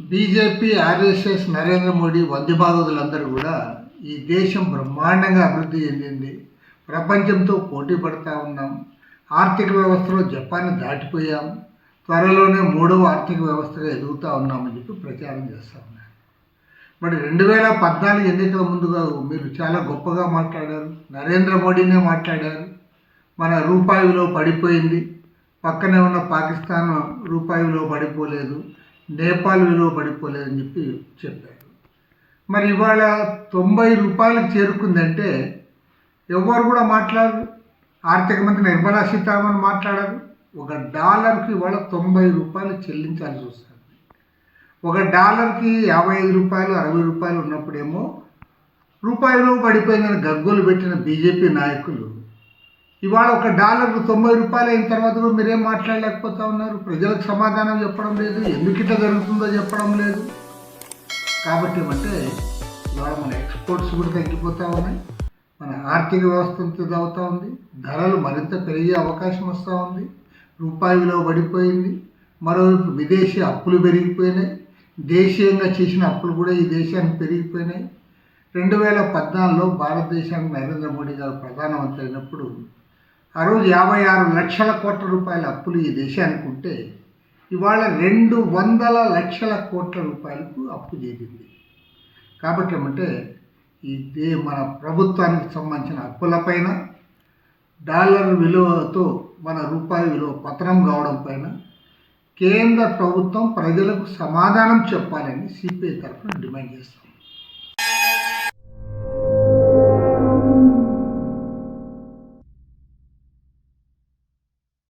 BJP RSS Narendra Modi వంద్యభాగతులందరూ కూడా ఈ దేశం బ్రహ్మాండంగా అభివృద్ధి చెందింది. ప్రపంచంతో పోటీ పడతా ఉన్నాం. ఆర్థిక వ్యవస్థలో జపాన్ దాటిపోయాం. త్వరలోనే మూడవ ఆర్థిక వ్యవస్థగా ఎదుగుతూ ఉన్నామని చెప్పి ప్రచారం చేస్తూ ఉన్నారు. మరి రెండు వేల పద్నాలుగు ఎన్నికల ముందుగా మీరు చాలా గొప్పగా మాట్లాడారు. నరేంద్ర మోడీనే మాట్లాడారు. మన రూపాయిలో పడిపోయింది. పక్కనే ఉన్న పాకిస్తాన్ రూపాయి విలువ పడిపోలేదు నేపాల్ విలువ పడిపోలేదు అని చెప్పి చెప్పారు. మరి ఇవాళ తొంభై రూపాయలకు చేరుకుందంటే ఎవరు కూడా మాట్లాడరు. ఆర్థిక మంత్రి నిర్మలా సీతారామన్ మాట్లాడరు. ఒక డాలర్కి ఇవాళ తొంభై రూపాయలు చెల్లించాల్సి వస్తుంది. ఒక డాలర్కి యాభై ఐదు రూపాయలు అరవై రూపాయలు ఉన్నప్పుడేమో రూపాయలు పడిపోయిందని గగ్గోలు పెట్టిన బీజేపీ నాయకులు ఇవాళ ఒక డాలర్ తొంభై రూపాయలు అయిన తర్వాత కూడా మీరేం మాట్లాడలేకపోతా ఉన్నారు? ప్రజలకు సమాధానం చెప్పడం లేదు ఎందుకు ఇట్లా జరుగుతుందో చెప్పడం లేదు. కాబట్టి ఏమంటే ఇవాళ మన ఎక్స్పోర్ట్స్ కూడా తగ్గిపోతూ ఉన్నాయి మన ఆర్థిక వ్యవస్థ అవుతూ ఉంది ధరలు మరింత పెరిగే అవకాశం వస్తూ ఉంది రూపాయి విలువ పడిపోయింది మరోవైపు విదేశీ అప్పులు పెరిగిపోయినాయి దేశీయంగా చేసిన అప్పులు కూడా ఈ దేశానికి పెరిగిపోయినాయి. రెండు వేల పద్నాలుగులో భారతదేశానికి నరేంద్ర మోడీ గారు ప్రధానమంత్రి అయినప్పుడు ఆ రోజు యాభై ఆరు లక్షల కోట్ల రూపాయల అప్పులు ఈ దేశానికి ఉంటే ఇవాళ రెండు వందల లక్షల కోట్ల రూపాయలకు అప్పు చేరింది. కాబట్టి ఏమంటే ఇదే మన ప్రభుత్వానికి సంబంధించిన అప్పులపైన డాలర్ విలువతో మన రూపాయి విలువ పతనం కావడం పైన కేంద్ర ప్రభుత్వం ప్రజలకు సమాధానం చెప్పాలని సిపిఐ తరఫున డిమాండ్ చేస్తాం.